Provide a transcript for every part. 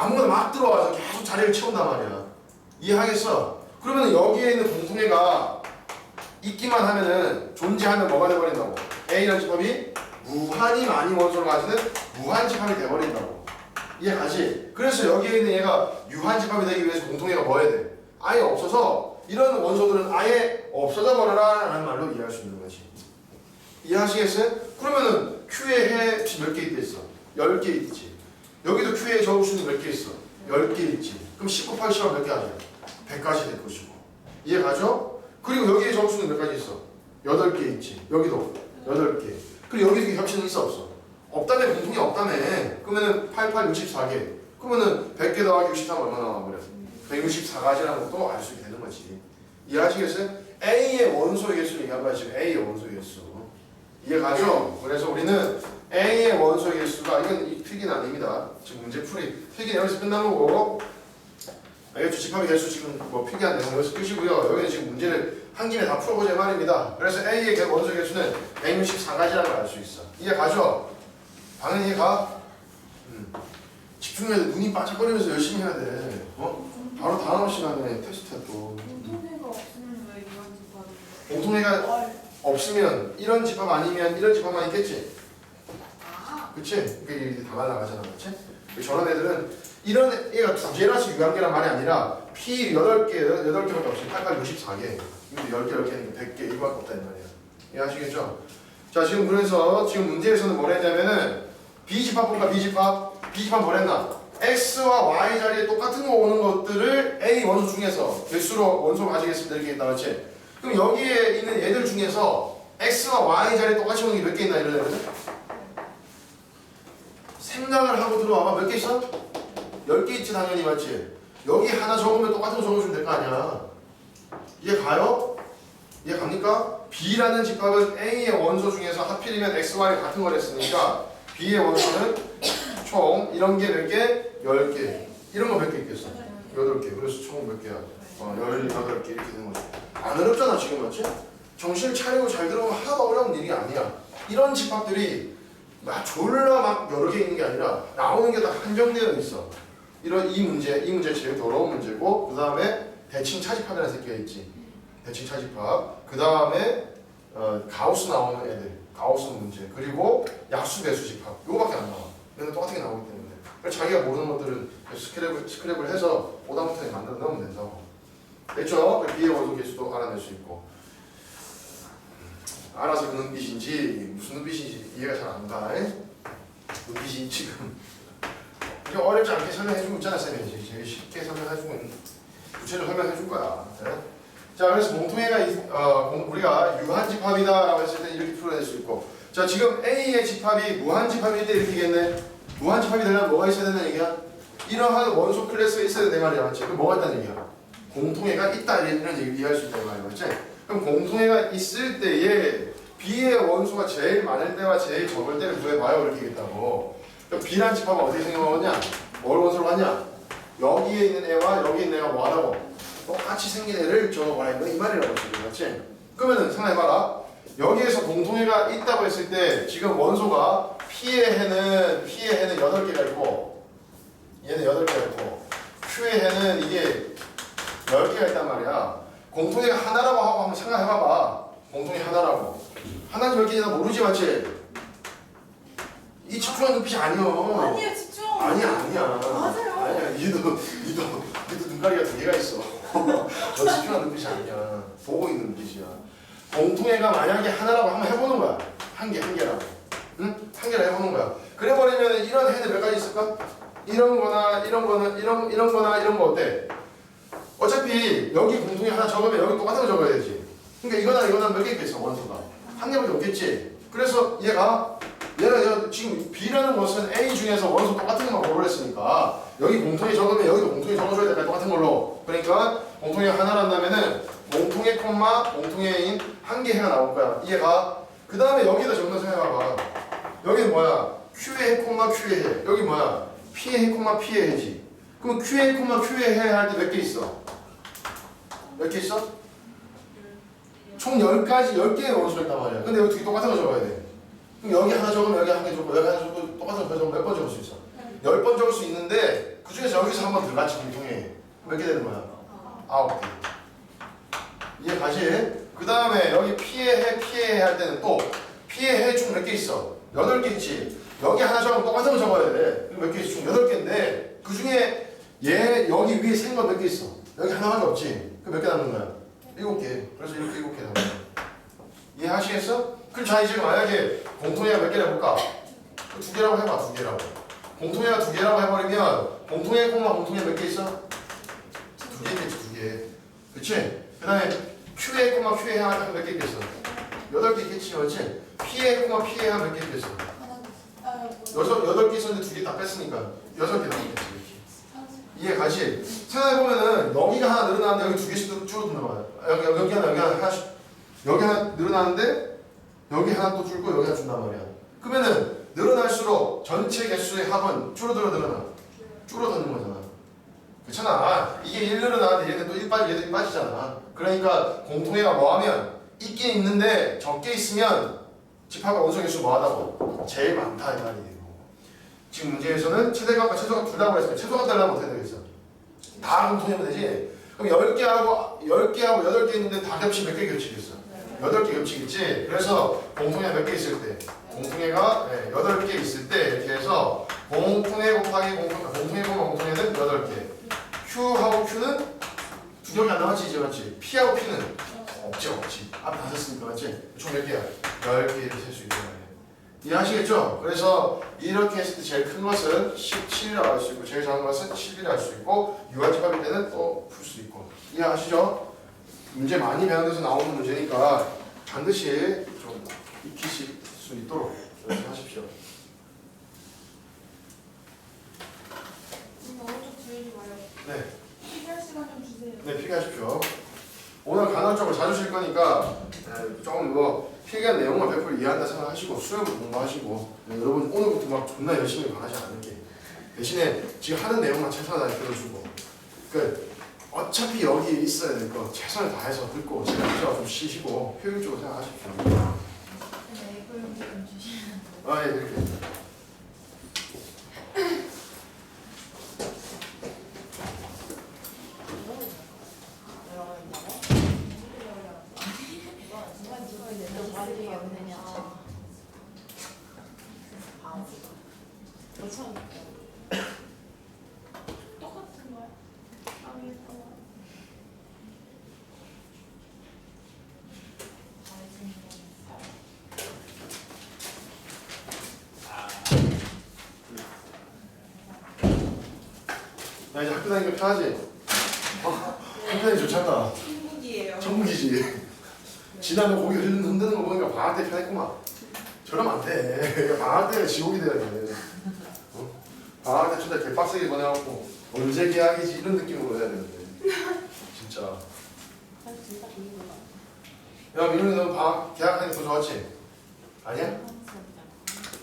아무거나 막 들어와서 계속 자리를 채운단 말이야. 이해하겠어? 그러면 여기에 있는 공통애가 있기만 하면은 존재하면 뭐가 돼버린다고? A라는 집합이 무한히 많이 원소를 가지는 무한 집합이 돼버린다고. 이해가지? 그래서 여기에 있는 얘가 유한 집합이 되기 위해서 공통애가 뭐 해야 돼? 아예 없어서 이런 원소들은 아예 없어져 버려라 라는 말로 이해할 수 있는 거지. 이해하시겠어요? 그러면은 Q의 해몇 개 있겠어? 10개 있지. 여기도 Q의 저우수는 몇 개 있어? 10개 있지. 그럼 10 곱하기 10하면 몇개 하죠? 100가지 될 것이고. 이해 가죠? 그리고 여기에 저우수는 몇 가지 있어? 8개 있지. 여기도 8개. 그리고 여기도 협치는 있어 없어? 없다며 공통이 없다며. 그러면은 88, 64개. 그러면은 100개 더하기 63 얼마 나와버려? 164가지라는 것도 알 수 있게 되는 거지. 이해하시겠어요? A의 원소 개수를 얘기한 거야 지금 A의 원소 개수. 이해가죠? 그래서 우리는 A의 이건 이 필기는 아닙니다. 지금 문제 풀이 필기는 여기서 끝난 거고 이거 주집합의 개수 지금 뭐 필기한 내용 여기서 끝이고요. 여기는 지금 문제를 한 김에 다 풀어보자 말입니다. 그래서 A의 개- 원소 개수는 164가지라는 걸 알 수 있어. 이해 가죠? 당연히 이해가? 음. 집중해야 돼. 눈이 반짝거리면서 열심히 해야 돼. 어? 바로 다음 시간에 테스트야 또. 공통대가 없으면 왜 이런 집합이 공통애가 헐. 없으면 이런 집합 아니면 이런 집합만 있겠지? 아 그치? 그게 이렇게 다 말라가잖아, 그치? 저런 애들은 이런 애가 두 개라서 유한계란 말이 아니라 P 8개, 8개밖에 없어. 88, 64개. 이것도 10개, 10개니까 100개 이거밖에 없다는 말이야. 이해하시겠죠? 자, 지금 그래서 지금 문제에서는 뭘 했냐면은 B집합 볼까, B집합? B집합 뭘 했나? X와 Y 자리에 똑같은 거 오는 것들을 A 원소 중에서 개수로 원소 가지겠습니다. 이렇게 있다, 그치? 그럼 여기에 있는 얘들 중에서 X와 Y 자리에 똑같이 오는 게 몇 개 있나 이런 애들? 생각을 하고 들어와봐 몇 개 있어? 10개 있지 당연히 맞지? 여기 하나 적으면 똑같은 거 적어주면 될 거 아니야 이해 가요? 이해 갑니까? B라는 집합은 A의 원소 중에서 하필이면 X, Y 같은 걸 했으니까 B의 원소는 총 이런 게 몇 개? 10개 이런 거 몇 개 있겠어? 8개 그래서 총 몇 개야? 어, 18개 이렇게 되는 거지 안 어렵잖아 지금 맞지? 정신 차리고 잘 들어보면 하나도 어려운 일이 아니야 이런 집합들이 막 졸라 막 여러 개 있는 게 아니라 나오는 게 다 한정되어 있어. 이런 이 문제, 이 문제 제일 더러운 문제고 그 다음에 대칭 차집합이라는 새끼가 있지. 대칭 차집합. 그 다음에 어, 가우스 나오는 애들, 가우스 문제. 그리고 약수 배수 집합. 요거밖에 안 나와. 맨날 똑같은 게 나오기 때문에. 그래서 자기가 모르는 것들은 스크랩을 스크랩을 해서 오답부터 만들어 넣으면 된다고. 됐죠? 그 비의 원소 개수도 알아낼 수 있고. 알아서 그 눈빛인지 무슨 눈빛인지 이해가 잘 안 가. 눈빛이 지금 이게 어렵지 않게 설명해주고 있잖아 쌤이 제일 쉽게 설명해주고 있는 구체적으로 설명해줄 거야. 네? 자 그래서 있- 어, 공- 우리가 유한 집합이다라고 했을 때 이렇게 풀어낼 수 있고 자 지금 A의 집합이 무한 집합일 때 이렇게 되겠네. 무한 집합이 되려면 뭐가 있어야 된다는 얘기야? 이러한 원소 클래스가 있어야 된다 말이야 맞지? 그럼 뭐가 있다는 얘기야? 공통애가 있다 이런 얘기를 이해할 수 있다 이 말이야 맞지? 그럼 공통애가 있을 때에 B의 원소가 제일 많을 때와 제일 적을 때를 구해봐요 이렇게 되겠다고 그럼 B란 집합은 어떻게 생겨나냐? 뭘 원소로 하냐? 여기에 있는 애와 여기 있는 애가 뭐하라고? 똑같이 생긴 애를 적어봐라 이거 이 말이라고 지금 맞지? 그러면은 생각해봐라 여기에서 공통애가 있다고 했을 때 지금 원소가 P의 해는 P의 해는 8개가 있고 얘는 8개가 있고 Q의 해는 이게 10개가 있단 말이야 공통애가 하나라고 하고 한번 생각해봐봐. 공통애 하나라고. 하나 10개나 모르지 맞지? 이 집중한 눈빛이 아니여 아니에요 집중. 아니야 아니야. 맞아요. 아니야 니도 니도 니도 눈가리가 두 개가 있어. 저 집중한 눈빛이 아니야. 보고 있는 눈빛이야. 공통애가 만약에 하나라고 한번 해보는 거야. 한 개 한 개라고. 응? 한 개를 해보는 거야. 그래 버리면 이런 해는 몇 가지 있을까? 이런 거나 이런 거나 이런 이런 거나 이런 거 어때? 어차피 여기 공통애 하나 적으면 여기 똑같은 거 적어야 되지. 그러니까 이거나 이거나 몇 개 있겠어 원소가. 한 개밖에 없겠지. 그래서 얘가? 얘가 지금 B라는 것은 A 중에서 원소 똑같은 것만 고르랬으니까 여기 공통이 적으면 여기도 공통이 적어줘야 될까 똑같은 걸로. 그러니까 공통이 하나란다면은 공통의 콤마 공통의 인 한 개 해가 나올 거야. 이해가? 그 다음에 여기다 적는 생각해봐. 여기는 뭐야? Q의 해 콤마 Q의 해. 여기 뭐야? P의 해 콤마 P의 해지. 그럼 Q의 해 콤마 Q의 해 할 때 몇 개 있어? 몇 개 있어? 총 10가지 10개의 원소가 있단 말이야 근데 여기 두개 똑같은 거 적어야 돼 그럼 여기 하나 적으면 여기 한개 적고 여기 하나 적고 똑같은 거 적으면 몇 번 적을 수 있어? 열번 적을 수 있는데 그 중에서 여기서 한 번 들어갔지 공통에 몇 개 되는 거야? 아홉 개. 이해 가지? 그 다음에 여기 피해해 피해해 할 때는 또 피해해 총 몇 개 있어? 여덟 개 있지. 여기 하나 적으면 똑같은 거 적어야 돼. 몇 개 있어? 총 여덟 개인데 그 중에 얘 여기 위에 생거 몇 개 있어? 여기 하나밖에 없지. 그몇 개 남는 거야? 일곱 개. 그래서 이렇게 일곱 개 남는 거야. 이해하시겠어? 그럼 자 이제 만약에 공통회가 몇 개를 해볼까? 그두 개라고 해봐 두 개라고. 공통회가 두 개라고 해버리면 공통회 콤마 공통회 몇개 있어? 두개 있겠지 두 개. 그치? 그 다음에 Q에 콤마 Q에 하면 몇개 있겠어? 여덟 개 있겠지 맞지? P에 콤마 P에 하면 몇개 있겠어? 여섯, 여덟 개 있었는데 두 개 다 뺐으니까 여섯 개 남겠지 이해 가시? 생각해보면은 여기가 하나 늘어나는데 여기 두 개씩 줄어든단 말이야 여기, 여기, 여기 하나 여기 하나 하나씩. 여기 하나 늘어나는데 여기 하나 또 줄고 여기 하나 준단 말이야. 그러면은 늘어날수록 전체 개수의 합은 줄어들어 늘어나? 줄어드는 거잖아. 그렇잖아. 이게 1 늘어나는데 얘는 또1 빠지 얘도 1 빠지잖아. 그러니까 공통회가 뭐하면 있긴 있는데 적게 있으면 집합과 원소 개수 뭐하다고? 제일 많다 이 말이에요 지금 문제에서는 최대값과 최소값 둘 다고 했으면 최소값 달라면 어떻게 되겠어? 다 공통하면 되지 그럼 10개 하고 10개 하고 8개 있는데 다 겹치면 몇 개 겹치겠어? 8개 겹치겠지 그래서 공통회 몇개 있을 때 공통회가 네, 8개 있을 때 이렇게 해서 공통회 곱하기 공통, 공통회 곱하기 공통회는 8개 Q하고 Q는 두안 남았지 이제 맞지? P하고 P는 없지 없지 앞에 다 썼으니까 맞지? 총 몇 개야? 10개를 셀수 말 이해하시겠죠? 그래서 이렇게 했을 때 제일 큰 것은 17이라고 할 수 있고 제일 작은 것은 11이라고 할 수 있고 유아집합일 때는 또 풀 수 있고 이해하시죠? 문제 많이 배운 데서 나오는 문제니까 반드시 좀 익히실 수 있도록 하십시오. 네, 필요할 시간 좀 주세요. 네 필기하십시오 오늘 간헐적으로 자주 쉴 거니까 네, 조금 뭐 필기한 내용을 100% 이해한다 생각하시고 수업을 공부하시고 네, 여러분 오늘부터 막 존나 열심히 강하지 않을게. 대신에 지금 하는 내용만 최선을 다해 들어주고 그 어차피 여기 있어야 될 거 최선을 다해서 듣고 제가 좀 쉬시고 효율적으로 생각하십시오. 네. 아 예 이렇게 똑같은 거야? 아, 예뻐. 나 이제 학교 다니니까 편하지? 어, 편하니 좋잖아 천국이에요. 천국이지 지나면 고기 흔드는 흔드는 거 보니까 방학 때 편했구만 저러면 안 돼 방학 때는 지옥이 돼야 돼 어? 방학 때 진짜 개빡세게 보내갖고 언제 계약이지 이런 느낌으로 해야 되는데 진짜 야 민훈이 너 방학 계약하니 더 좋았지? 아니야?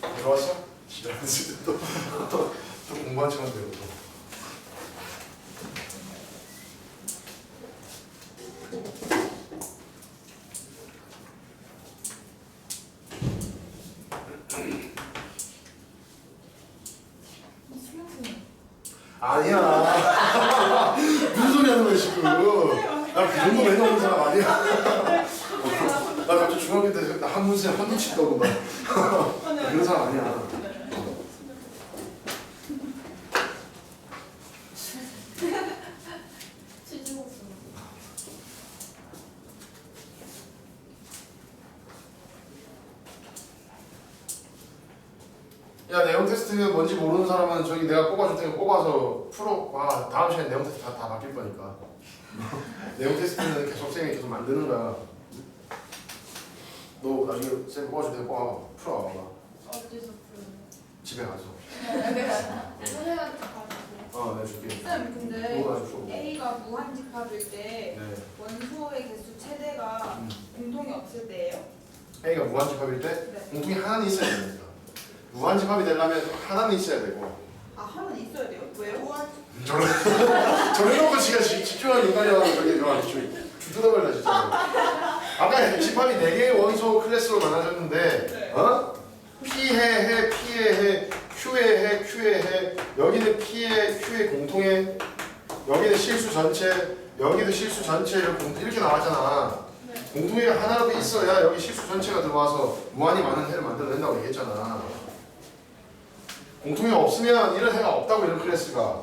더 좋았어? 지랄하는 또, 또, 또 공부한 척만 되고 또 아니야. 무슨 소리 하는 거야, 지금. 나 그 정도 매너없는 사람 아니야. 나 갑자기 중학교 때 한문세 한문치 떠고 막. 그런 사람 아니야. 야, 내용 테스트 뭔지 모르는 사람은 저기 내가 뽑아줄 테니까 뽑아서 풀어. 와, 다음 시간에 내용 테스트 다, 다 바뀔 거니까. 내용 테스트는 계속 쌤이 계속 만드는 거야. 너 나중에 쌤 뽑아줄 테니까 뽑아. 풀어 와봐. 어디서 부르는 집에 가서. 선생님한테. 어, 내가 줄게. 쌤, 근데 뭐. A가 무한집합일 때 네. 원소의 개수 최대가 음. 공통이 없을 때예요? A가 무한집합일 때 네. 공통이 하나는 있어야 됩니다. 무한집합이 되려면 하나는 있어야 되고. 아, 하면 있어야 돼요? 왜요? 저런 저런 거 지가 집- 집중하는 인간이라고 저기 와주 뜯어버려 진짜. 아까 집합이 네 개의 원소 클래스로 나눠졌는데 네. 어? P해 해 P해 해 Q해 해 Q해 해 Q의 공통의 여기는 실수 전체 여기도 실수 전체 이렇게 나왔잖아 네. 공통의가 하나라도 있어야 여기 실수 전체가 들어와서 무한히 많은 해를 만들어낸다고 얘기했잖아 공통의가 없으면 이런 해가 없다고 이런 클래스가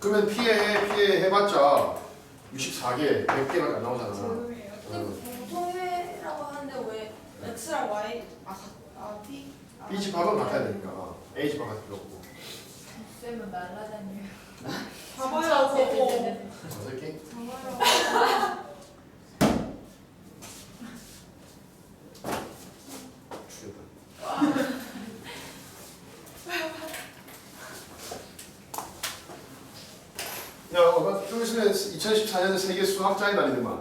그러면 P의 해, P의 해봤자 64개, 100개밖에 안 나오잖아. 죄송해요. 응. 공통회라고 하는데 왜 X랑 Y 아, 아 P 아, B 집합은 같아야 되니까. A 집합 같은 필요 없고. 쌤은 날라다녀요. 봐봐요 저거. 저 새끼 봐봐요 죽였다 야, 어, 좀 있으면 2014년 세계 수학자의 날이더만.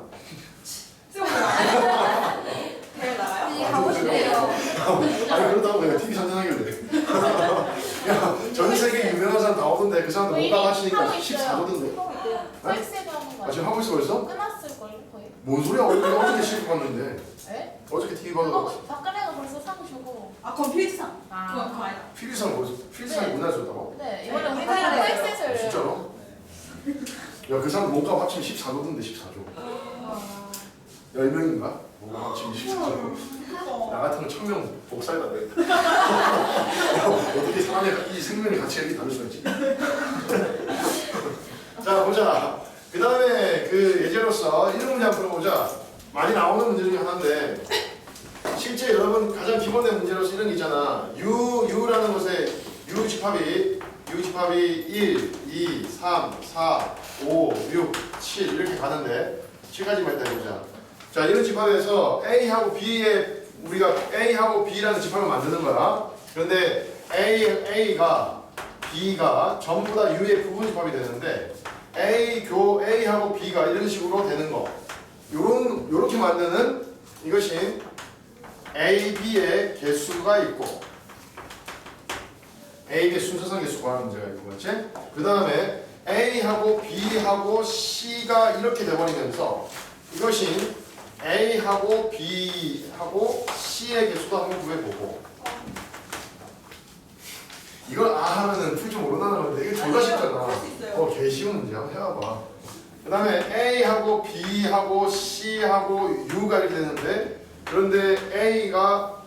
대회 나가요? 네, 가고 싶대요. 아니 그렇다고 내가 TV 선전하길래. 야, 전 세계 유명한 사람 다 오던데 그 사람들 못 있어요. 14도던데. 하고 있대요. 펄스도 하는 거 아 지금 하고 있어 벌써? 끝났을걸요 거의. 뭔 소리야? 어떻게 어떻게 시급 봤는데? 에? 어저께 TV 그거 박근혜가 벌써 사고 주고. 아 그건 필상 그건 아. 그거 아니다 필리상 뭐지? 필리상이 네. 문화 줬다고? 네 이번에 네, 우리나라 네. 펄스를. 진짜로? 야 그 사람 몸값 합치면 14도던데 14조. 아 10명인가? 몸값 합치면 14조. 나 그거 같은 건 천명 복사해다 돼. 야, 어떻게 사람의 이 생명의 가치가 이렇게 다를 수가 있지? 자 보자. 그 다음에 그 예제로서 이런 문제 한번 풀어보자. 많이 나오는 문제 중에 하나인데 실제 여러분 가장 기본된 문제로서 이런 게 있잖아. U, U라는 것에 U 집합이 U 집합이 1, 2, 3, 4, 5, 6, 7 이렇게 가는데 7까지만 일단 해보자. 자 이런 집합에서 A하고 B의 우리가 A하고 B라는 집합을 만드는 거야. 그런데 A, A가 B가 전부 다 U의 부분 집합이 되는데 A 교 A하고 B가 이런 식으로 되는 거. 요런 요렇게 만드는 이것이 A, B의 개수가 있고 A, B의 순서상 개수 구하는 문제가 있고 그렇지? 그 다음에 A하고 B하고 C가 이렇게 돼버리면서 이것이 A하고 B하고 C의 개수도 한번 구해보고 이걸 아 하면은 풀줄 모른다는 건데 이게 졸라 쉽잖아 어, 개 쉬운 문제 한번 해봐봐. 그 다음에 A하고 B하고 C하고 U가 이렇게 되는데 그런데 A가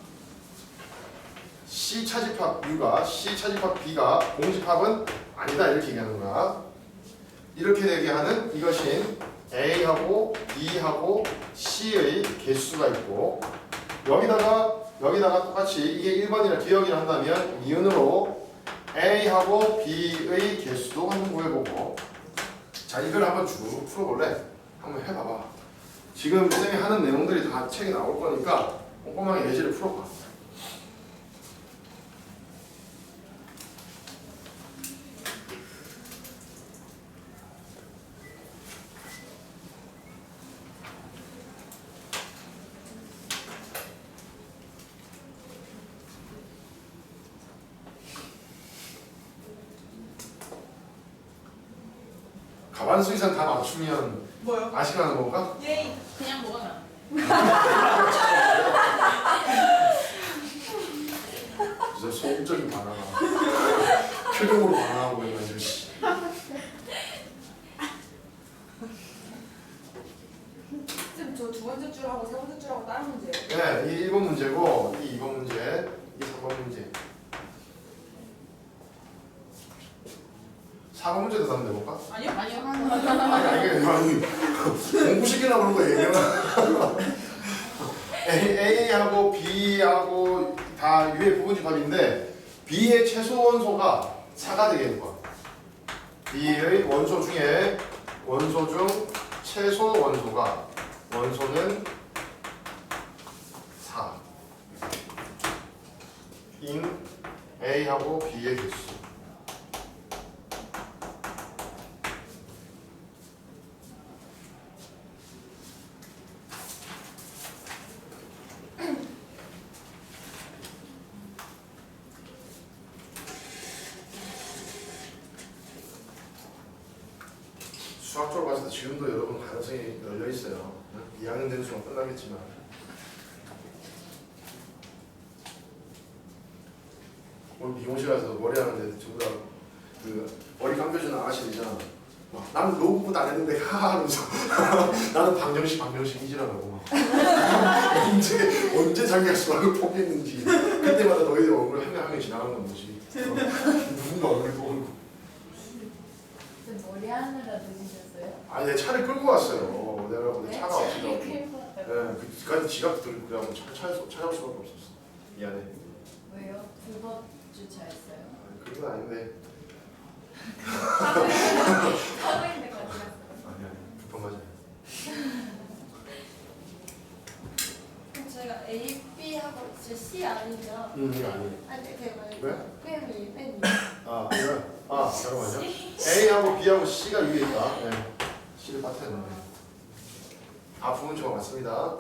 C 차집합 U가 C 차집합 B가 공집합은 아니다 이렇게 얘기하는 거야. 이렇게 되게 하는 이것이 A하고 B하고 C의 개수가 있고 여기다가 여기다가 똑같이 이게 1번이라 기억을 한다면 니은으로 A하고 B의 개수도 한번 구해보고 자 이걸 한번 쭉 풀어볼래? 한번 해봐봐 지금 쌤이 하는 내용들이 다 책에 나올 거니까 꼼꼼하게 예제를 풀어봐 가반수 이상 다 맞추면 뭐요? 아시가는 건가? 예이 그냥 먹으면. 진짜 소극적인 반항 표정으로 반항하고 있는 지금 씨. 쌤저 두 번째 줄하고 세 번째 줄하고 다른 문제예요 네, 이 1번 문제고 이 2번 문제, 이 3번 문제 4번 문제 도 한번 내볼까? 아니요? 아니요. 아니 아니 아니 공부시키려고 그런 거 얘기해봐 A, A하고 B하고 다 U의 부분집합인데 B의 최소 원소가 4가 되겠는 거야 B의 원소 중에 원소 중 최소 원소가 원소는 4인 A하고 B의 개수 수학적으로 봤을 때 지금도 여러분 가능성이 열려 있어요. 2학년 되는 순간 끝나겠지만. 오늘 미용실 가서 머리 하는데 전부 다그 머리 감겨주는 아가씨들이잖아. 막, 나는 로그보다 안 했는데 하하 하면서 나는 방정식 방정식 이지라고 막. 언제 언제 자기가 수학을 포기했는지. 그때마다 너희들 얼굴 한명한명 지나가는 건 뭐지? 어, 누군가 얼굴 보고. 좀 머리 하느라 늦으셨어요? 아니 내 차를 끌고 왔어요. 내가 근데 차가 없어서. 네, 그까지 지갑 들고 그래갖고 차, 차, 찾아올 수밖에 없었어. 미안해. 왜요? 두번 주차했어요? 아, 그런 건 아닌데 사회인데 같이 갔어요. 아니 아니 불평 맞아 그럼 저희가 A, B 하고 제 C 아니죠? 응 이거 아니에요 아니 그게 말고 왜? 쌤이 맨아 그래? 아 잠깐만요 A하고 B하고 C가 위에 있다 네. C를 빠트려 놓네 아 부문조가 맞습니다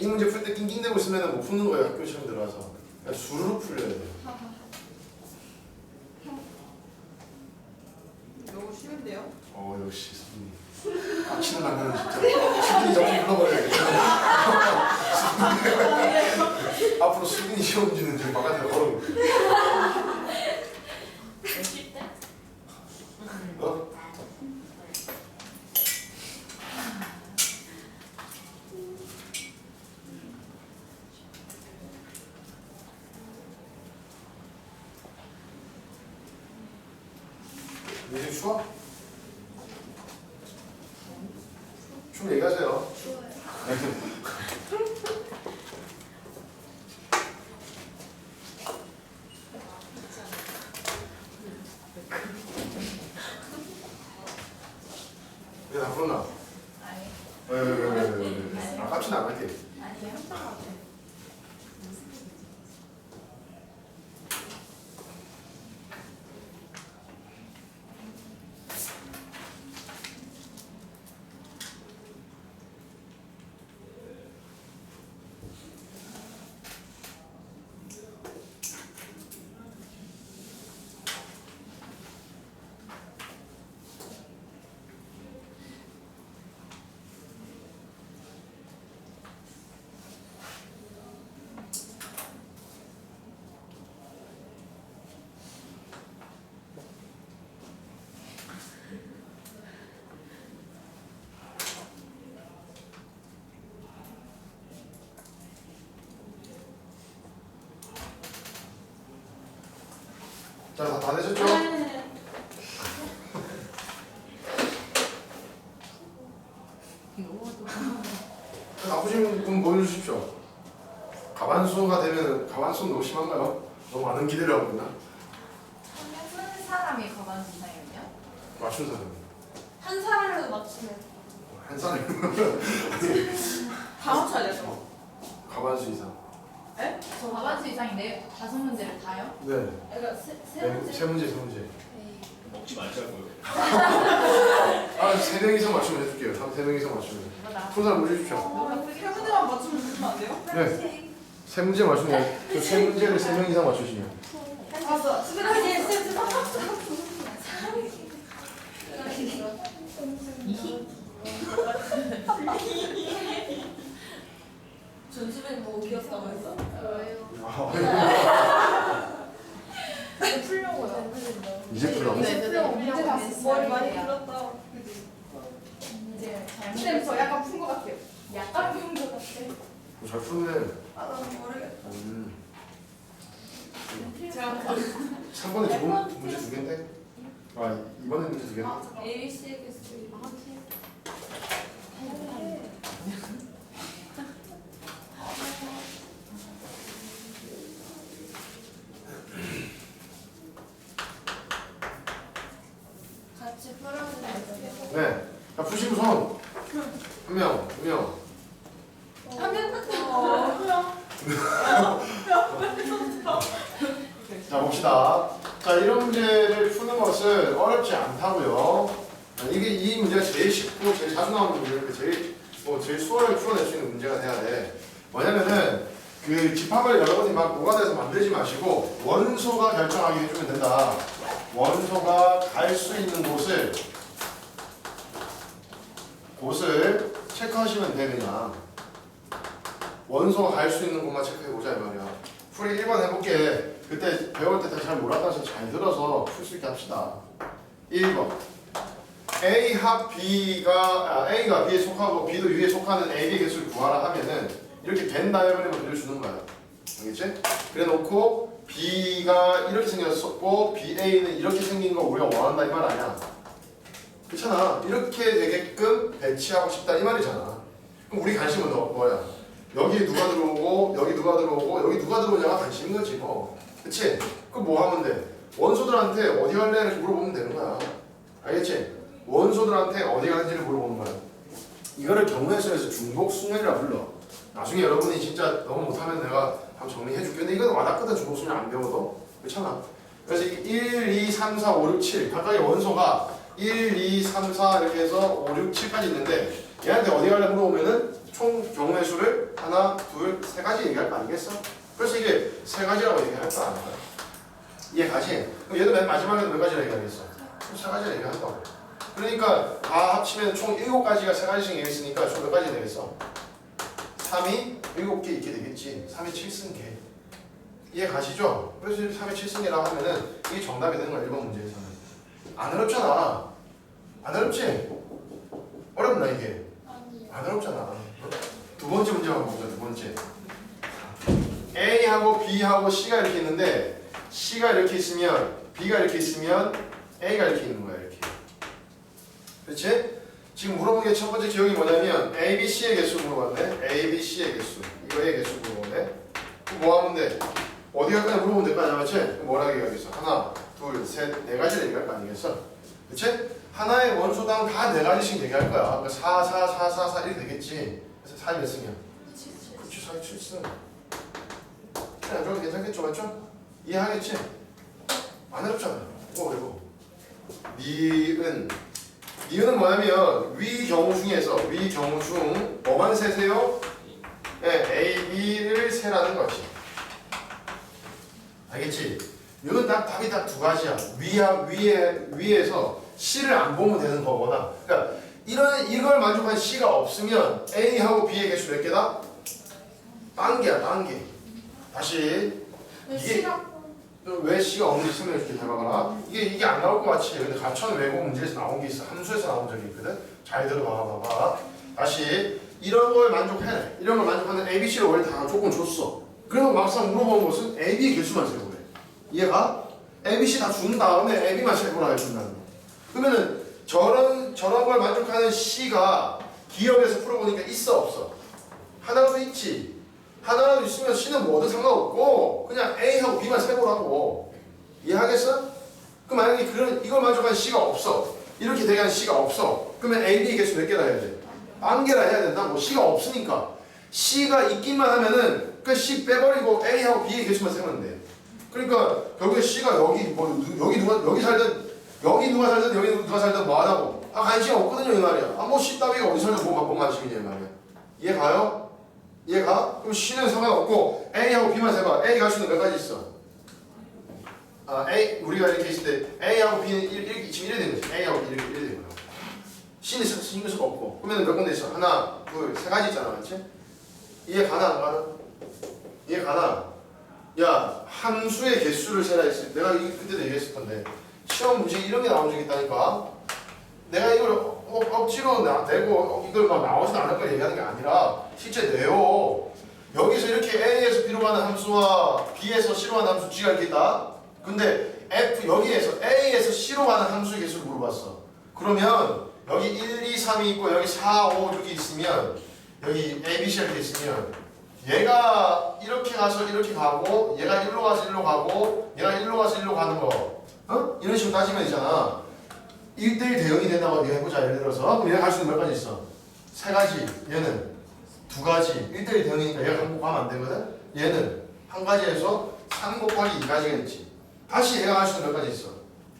이 문제 풀 때 낑낑대고 있으면 못 푸는 거예요 학교 시험 들어와서. 그냥 수르륵 풀려야 돼요 너무 쉬운데요? 어 역시 수빈이. 빡치는 남자는 진짜 수빈이 정신 불러버려야겠다. 앞으로 수빈이 시험 문제는 지금 걸어 쉴 때? 어? 이제 추워? 춤 얘기하세요. 왜 나쁘나? 아니, 왜왜왜왜왜 아 깝치는 안 할게. 아니 항상 자, 다, 다 되셨죠? 나쁘신 분 보여주십시오. 가반수가 되면 가반수 너무 심한가요? 너무 많은 기대를 하고 있나? 한 사람이 가방 이상이요? 맞춘 사람 한 사람이라도 맞추면 한 사람 다 맞춰야 돼서. 가반수 이상. 저 가방 이상인데 다섯 문제를 다요? 네. 그러니까 세, 세 네, 문제 세 문제 세 문제. A 먹지 말자고요. 아세 명 이상 맞추면 해줄게요. 세명 이상 맞추면. 나손 사람 보여주십시오. 어, 세 문제만 맞추면 주면 안 돼요? 네. 세 문제 맞추면 저세 문제를 세 명 이상 맞추시면. 알았어. 수빈 아니, 쌤, 전수빈 뭐 귀엽다고 했어? 왜요? 아, 이제 풀려고요. 이제? 네, 네, 네. 문제 다 머리 많이 길었다 이제 잘 쌤, 저 약간 푼 것 같아요. 약간 푼 것 같아. 어, 잘 푸네. 아나 모르겠다 음. 제가 3번에 두 번, 문제 두 개인데? 아 이번에 문제 두 개인데? A, C, X 같이 풀어주면 돼요 네. 자 푸시고 손. 한 명, 두 명. 자 봅시다. 자 이런 문제를 푸는 것은 어렵지 않다고요. 자, 이게 이 문제가 제일 쉽고 제일 자주 나오는 문제니까 제일 뭐 제일 수월하게 풀어낼 수 있는 문제가 돼야 돼. 뭐냐면은 그 집합을 여러분이 막 노가다에서 만들지 마시고 원소가 결정하게 해주면 된다. 원소가 갈 수 있는 곳을 곳을 체크하시면 돼 그냥. 원소가 갈 수 있는 곳만 체크해 보자 이 말이야. 풀이 1번 해볼게. 그때 배울 때 잘 몰랐다는 소리 잘 들어서 풀 수 있게 합시다. 1번. A 합 B가 아, A가 B에 속하고 B도 U에 속하는 A, B 개수를 구하라 하면은 이렇게 벤 다이어그램을 그려주는 거야. 알겠지? 그래 놓고 B가 이렇게 생겼었고 BA는 이렇게 생긴 거 우리가 원한다 이 말 아니야. 그렇잖아. 이렇게 되게끔 배치하고 싶다 이 말이잖아. 그럼 우리 관심은 너, 뭐야? 여기 누가 들어오고 여기 누가 들어오고 여기 누가 들어오냐가 관심인 거지 뭐. 그치? 그럼 뭐 하면 돼? 원소들한테 어디 갈래? 이렇게 물어보면 되는 거야. 알겠지? 원소들한테 어디 가는지를 물어보는 거야. 이거를 경우의 수에서 중복 순열이라 불러. 나중에 여러분이 진짜 너무 못하면 내가 한번 정리해 줄게. 근데 이건 와닿거든 중복 순열 안 배워도. 그렇잖아. 그래서 이게 1, 2, 3, 4, 5, 6, 7 각각의 원소가 1, 2, 3, 4 이렇게 해서 5, 6, 7까지 있는데 얘한테 어디 갈래 물어보면은 총 경우의 수를 하나, 둘, 세 가지 얘기할 거 아니겠어? 그래서 이게 세 가지라고 얘기할 거 아니야. 이해 가지? 그럼 얘도 맨 마지막에는 몇 가지라 얘기하겠어? 총세 가지라 얘기한다고. 그러니까 다 합치면 총 일곱 가지가 세 가지씩 얘기했으니까 총 몇 가지 되겠어? 3이 일곱 개 있게 되겠지. 3이 7승계. 이해 가시죠? 그래서 3의 7승계라고 하면은 이게 정답이 되는 거야 1번 문제에서는. 안 어렵잖아. 안 어렵지? 어렵나 이게? 안 어렵잖아. 두 번째 문제만 보자. 두 번째. A하고 B하고 C가 이렇게 있는데 C가 이렇게 있으면 B가 이렇게 있으면 A가 이렇게 있는 거야 이렇게. 그렇지? 지금 물어본 게 첫 번째 기억이 뭐냐면 A, B, C의 개수 물어봤네. A, B, C의 개수. 이거의 개수 물어보네. 그럼 뭐 하면 돼? 어디 갈까 물어보면 될거 아니야, 맞지? 뭐라고 얘기하겠어? 하나, 둘, 셋, 네 가지를 얘기할 거 아니겠어? 그치? 하나의 원소당 다 네 가지씩 얘기할 거야. 그러니까 4, 4, 4, 4, 4 이렇게 되겠지. 그래서 4몇 승이야? 그치, 4, 7 승. 그래, 안 좋아도 괜찮겠죠, 맞죠? 이해하겠지? 안 어렵잖아. 뭐, 그리고 미은. 미은은 뭐냐면 위 경우 중에서 위 경우 중 뭐만 세세요? 네, A, B를 세라는 거지. 알겠지? 이건 딱 답이 딱 두 가지야. 위야 위에 위에서 C를 안 보면 되는 거거나. 그러니까 이런 이걸 만족한 C가 없으면 A하고 B의 개수 몇 개다? 딴 개야, 딴 개. 다시 왜 이게-? 왜 C가 없는지 설명해 줄게 잘 봐봐라. 이게 이게 안 나올 것 같지. 근데 가천 외국 문제에서 나온 게 있어. 함수에서 나온 적이 있거든. 잘 들어봐 봐봐. 다시 이런 걸 만족해. 이런 걸 만족하는 A, B, C를 원래 다 조건 줬어. 그리고 막상 물어보는 것은 A, B 개수만 세고 그래. 이해가? A, B, C 다 준 다음에 A, B만 세보라 해준다는 거. 그러면은 저런 저런 걸 만족하는 C가 기억에서 풀어보니까 있어 없어? 하나라도 있지. 하나라도 있으면 C는 뭐든 상관없고 그냥 A하고 B만 세보라고. 이해하겠어? 그럼 만약에 그런 이걸 만족한 C가 없어. 이렇게 되게 한 C가 없어. 그러면 A, B 개수 몇 개나 해야 돼? 한 개나 해야 된다. 뭐 C가 없으니까. C가 있기만 하면은 그 C 빼버리고 A하고 B의 개수만 세면 돼. 그러니까 결국에 C가 여기 뭐 누- 여기 누가 여기 살든 여기 누가 살든 여기 누가 살든 뭐 하다고 아 관심 없거든요 이 말이야. 아뭐 C 따위가 어디 살든 뭐가 뭔 관심이냐 이 말이야. 이해 가요? 이해 가? 그럼 C는 상관없고 A하고 B만 세봐. A 갈 수는 몇 가지 있어? 아 A 우리가 이렇게 있을 때 A하고 B는 1, 1, 지금 1이 된 거지. A하고 B 이렇게 1이 된 거야. C는 신- 신경 수가 없고 그러면 몇 군데 있어? 하나, 둘, 세 가지 있잖아, 맞지? 이해 가나 안 가나? 이해 가나? 야 함수의 개수를 세라 했을 때 내가 이 그때도 얘기했을 건데 시험 문제 이런 게 나온 적이 있다니까 내가 이걸 어, 억 지로 나, 내고 어, 이걸 막 나오진 않을 걸 얘기하는 게 아니라 실제 내요. 여기서 이렇게 A에서 B로 가는 함수와 B에서 C로 가는 함수 G가 이렇게 있다? 근데 F 여기에서 A에서 C로 가는 함수의 개수를 물어봤어. 그러면 여기 1, 2, 3이 있고 여기 4, 5, 6이 있으면 여기 A, B, C가 이렇게 있으면 얘가 이렇게 가서 이렇게 가고 얘가 일로 가서 일로 가고 얘가 일로 가서 일로 가는 거. 어? 이런 식으로 따지면 되잖아 1대1 대응이 된다고 해보자. 예를 들어서 그럼 얘가 갈 수 있는 몇 가지 있어? 세 가지. 얘는 두 가지. 1대1 대응이니까 얘가 항복하면 안 되거든? 얘는 한 가지에서 3 곱하기 2가지가 있지. 다시 얘가 갈 수 있는 몇 가지 있어?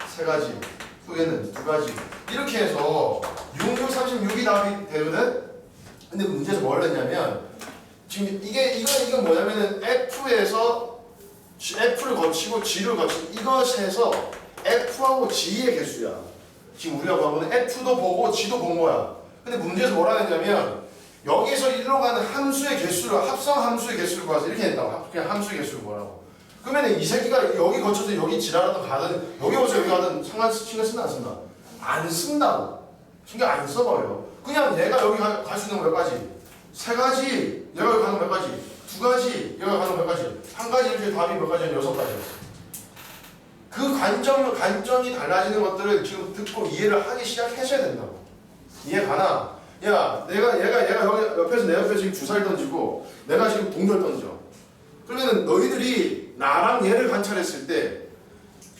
세 가지. 또 얘는 두 가지. 이렇게 해서 6, 6, 36이 답이 되거든? 근데 문제에서 뭘 했냐면 지금 이게 이거 이건 뭐냐면은 F에서 F를 거치고 G를 거친 이것에서 F하고 G의 개수야. 지금 우리가 보면 F도 보고 G도 본 거야. 근데 문제에서 뭐라 했냐면 여기서 1로 가는 함수의 개수를 합성 함수의 개수를 구해서 이렇게 했다고. 그냥 함수의 개수를 구하라고. 그러면 이 새끼가 여기 거쳐서 여기 지나가든 가든 여기 오서 여기 가든 상관 신경 쓴다 안 쓴다? 안 쓴다고. 신경 안 써버려. 그냥 얘가 여기 갈 수 있는 거몇 가지? 세 가지. 얘가 여기 가는 거몇 가지? 두 가지. 얘가 가는 거몇 가지? 한 가지 이렇게 답이 몇 가지 여섯 가지 그 관점 관점이 달라지는 것들을 지금 듣고 이해를 하기 시작하셔야 된다고. 이해 가나? 야 내가 얘가 얘가 여기 옆에서 내 옆에 지금 주사를 던지고 내가 지금 동전 던져. 그러면은 너희들이 나랑 얘를 관찰했을 때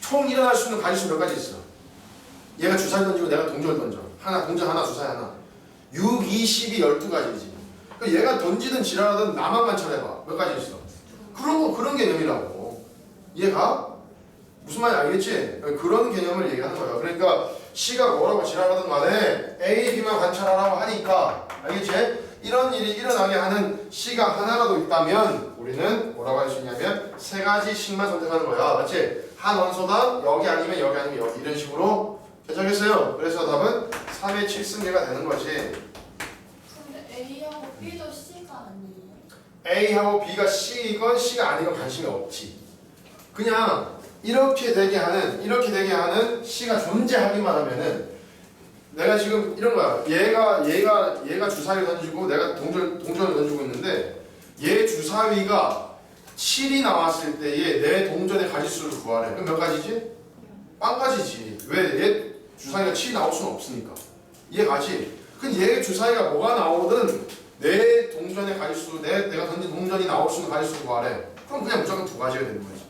총 일어날 수 있는 가지수 몇 가지 있어? 얘가 주사를 던지고 내가 동전을 던져. 하나 동전 하나 주사 하나. 6, 2, 12, 12가지지 그러니까 얘가 던지든 지랄하든 나만 관찰해봐. 몇 가지 있어? 그런 거 그런 개념이라고. 이해가? 무슨 말인지 알겠지? 그런 개념을 얘기하는 거야 그러니까 C가 뭐라고 지랄하든 간에 A, B만 관찰하라고 하니까 알겠지? 이런 일이 일어나게 하는 C가 하나라도 있다면 우리는 뭐라고 할 수 있냐면 세 가지씩만 선택하는 거야 맞지? 한 원소당 여기 아니면 여기 아니면 여기 이런 식으로 결정했어요 그래서 답은 3의 7승계가 되는 거지 근데 A하고 B도 C가 아니에요? A하고 B가 C이건 C가 아니건 관심이 없지. 그냥 이렇게 되게 하는 이렇게 되게 하는 C가 존재하기만 하면은 내가 지금 이런 거야. 얘가 얘가 얘가 주사위를 던지고 내가 동전 동전을 던지고 있는데 얘 주사위가 7이 나왔을 때에 내 동전의 가지수를 구하래. 그럼 몇 가지지? 빵 가지지. 왜? 얘 주사위가 7이 나올 수는 없으니까. 얘 가지. 그럼 얘 주사위가 뭐가 나오든 내 동전의 가지수, 내 내가 던진 동전이 나올 수 있는 가지수를 구하래. 그럼 그냥 무조건 두 가지가 되는 거지.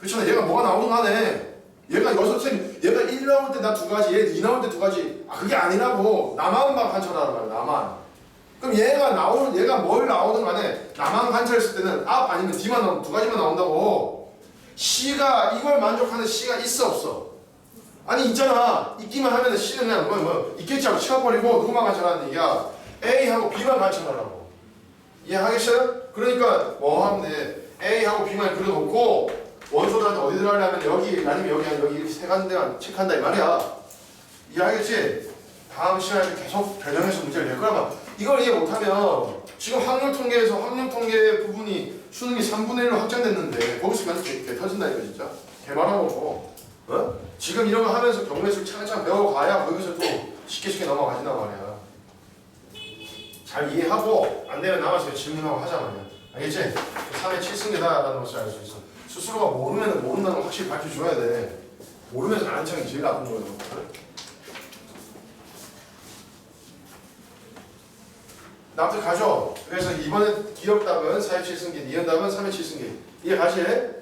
그렇잖아. 얘가 뭐가 나오든 간에 얘가 여섯 쌤, 얘가 1 나올 때 나 두 가지, 얘 2 나올 때 두 가지. 아 그게 아니라고. 나만만 관찰하는 거야. 나만. 그럼 얘가 나올 얘가 뭘 나오든 간에 나만 관찰했을 때는 앞 아니면 뒤만 나오면 두 가지만 나온다고. C가 이걸 만족하는 C가 있어 없어? 아니 있잖아 있기만 하면은 C는 그냥 뭐, 뭐 있겠지 하고 치워버리고 누구만 관찰하는 얘기야 A하고 B만 관찰하라고 이해하겠어요? 그러니까 뭐 하면 돼 A하고 B만 그려놓고 원소들한테 어디 들어가려면 여기 아니면 여기 아니면 여기 세 군데만 체크한다 이 말이야 이해하겠지? 다음 시간에 계속 변형해서 문제를 낼 거야 봐 이걸 이해 못하면 지금 확률 통계에서 확률 통계 부분이 수능이 3분의 1로 확장됐는데 거기서 그냥 개, 개 터진다니까 진짜 개발하고 어? 지금 이런 거 하면서 경매술 차근차근 배워가야 거기서 또 쉽게 쉽게 넘어가진단 말이야. 잘 이해하고 안 되면 남아서 질문하고 하자 말이야. 알겠지? 3의 7승계다라는 것을 알 수 있어. 스스로가 모르면 모른다는 걸 확실히 밝혀줘야 돼. 모르면서 아는 척이 제일 나쁜 거예요. 나부터 가죠. 그래서 이번에 기억 답은 4의 7승계, 니은 답은 3의 7승계. 이해 가시? 네.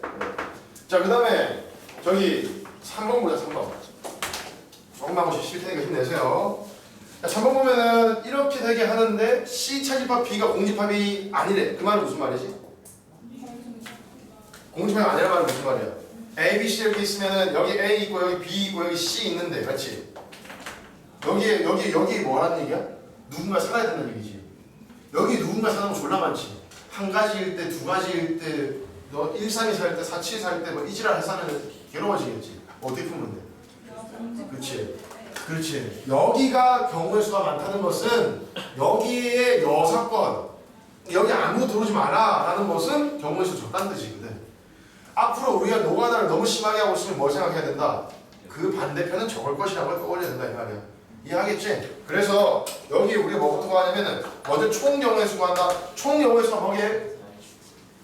자, 그 다음에 저기 3번 보자 3번 조금만 하고 쉴 테니까 힘내세요 자, 3번 보면은 이렇게 되게 하는데 C 차집합 B가 공집합이 아니래 그 말은 무슨 말이지? 공집합이 아니라 말은 무슨 말이야? A, B, C 이렇게 있으면은 여기 A 있고 여기 B 있고 여기 C 있는데 그렇지? 여기에 여기 여기 뭐라는 얘기야? 누군가 살아야 된다는 얘기지 여기 누군가 사는 거 졸라 많지 한 가지일 때 두 가지일 때 너 1, 3, 2 살 때, 4, 7 살 때 뭐 이지랄 사면 괴로워지겠지 어떻게 풀면 돼? 그렇지. 그렇지. 여기가 경우의 수가 많다는 것은 여기에 여섯 건 여기 아무도 들어오지 마라 라는 것은 경우의 수 적다는 뜻이거든. 앞으로 우리가 노가다를 너무 심하게 하고 있으면 뭘 생각해야 된다? 그 반대편은 적을 것이라고 걸 떠올려야 된다 이 말이야. 이해하겠지? 그래서 여기 우리가 뭐부터 하냐면은 먼저 총 경우의 수 구한다. 총 경우의 수가 뭐게?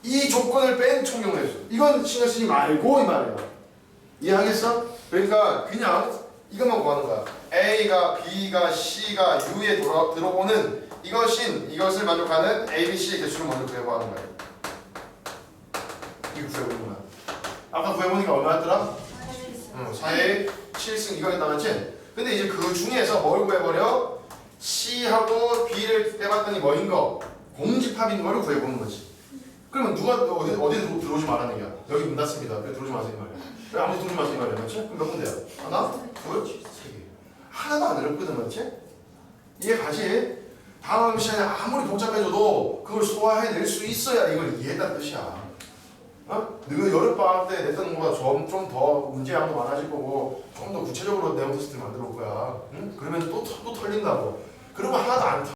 이 조건을 뺀 총 경우의 수. 이건 신경 쓰지 말고 이 말이야. 이해하겠어? 그러니까 그냥 이것만 구하는 거야. A가 B가 C가 U에 돌아, 들어오는 이것인 이것을 만족하는 A, B, C의 개수를 먼저 구해보는 거야. 이거 구해보는. 아까 구해보니까 얼마였더라? 응, 4에 7승 이거 했다 맞지? 근데 이제 그 중에서 뭘 구해버려? C하고 B를 빼봤더니 뭐인 거? 공집합인 거를 구해보는 거지. 그러면 누가 어디 어디 들어- 들어오지 말라는 얘기야? 여기 문 닫습니다. 여기 들어오지 마세요 이 말이야. 왜 아무도 들어오지 마세요 이 말이야, 맞지? 그럼 몇 군데야? 하나, 둘, 세 개. 하나도 안 어렵거든, 맞지? 이해 가지? 다음 시간에 아무리 복잡해져도 그걸 소화해낼 수 있어야 이걸 이해했다는 뜻이야. 어? 너가 여름방학 때 냈던 거보다 좀더 문제량도 많아질 거고 좀 더 구체적으로 내용 테스트를 만들어 올 거야. 응? 그러면 또, 또 털린다고. 그러면 하나도 안 타.